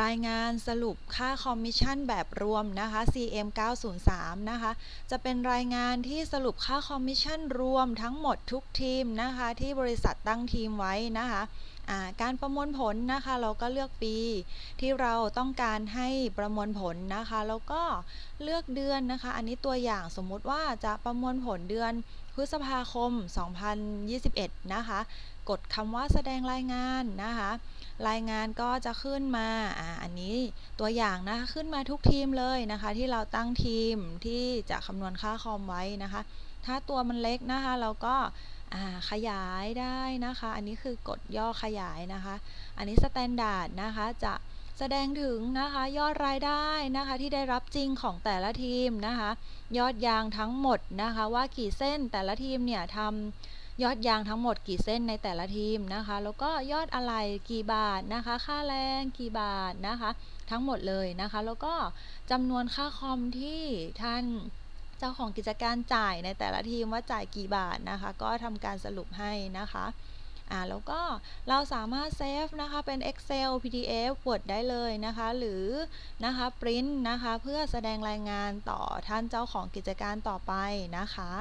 รายงานสรุปค่าคอมมิชชั่นแบบรวมนะคะ CM 903นะคะ จะเป็นรายงานที่สรุปค่าคอมมิชชั่นรวมทั้งหมดทุกทีมนะคะ ที่บริษัทตั้งทีมไว้นะคะ อ่าการประมวลผลนะคะเราก็เลือกปีที่เราต้องการให้ประมวลผลนะคะแล้วก็เลือกเดือนนะคะ อันนี้ตัวอย่างสมมุติว่าจะประมวลผลเดือนพฤษภาคม 2021 นะคะ กดคำว่าแสดงรายงานนะคะ รายงานก็จะขึ้นมาอ่าอันนี้ตัวอย่างนะคะขึ้นมาทุกทีมเลยนะคะ ที่เราตั้งทีมที่จะคำนวณค่าคอมไว้นะคะ ถ้าตัวมันเล็กนะคะ เราก็ ขยายได้นะคะ อันนี้คือกดย่อขยายนะคะ อันนี้สแตนดาร์ดนะคะจะแสดงถึงนะคะยอดรายได้นะคะที่ได้รับจริงของแต่ละทีมนะคะ ยอดยางทั้งหมดนะคะว่ากี่เส้นแต่ละทีมเนี่ยทำยอดยางทั้งหมดกี่เส้นในแต่ละทีมนะคะ แล้วก็ยอดอะไรกี่บาทนะคะ ค่าแรงกี่บาทนะคะ ทั้งหมดเลยนะคะ แล้วก็จำนวนค่าคอมที่ท่าน จ้าของกิจการจ่ายในแต่ละทีมว่าจ่ายกี่บาทนะคะ ก็ทำการสรุปให้นะคะอ่าแล้วก็เราสามารถเซฟนะคะเป็น Excel PDF Word ได้เลยนะคะ หรือนะคะ Print นะคะเพื่อแสดงรายงานต่อท่านเจ้าของกิจการต่อไปนะคะ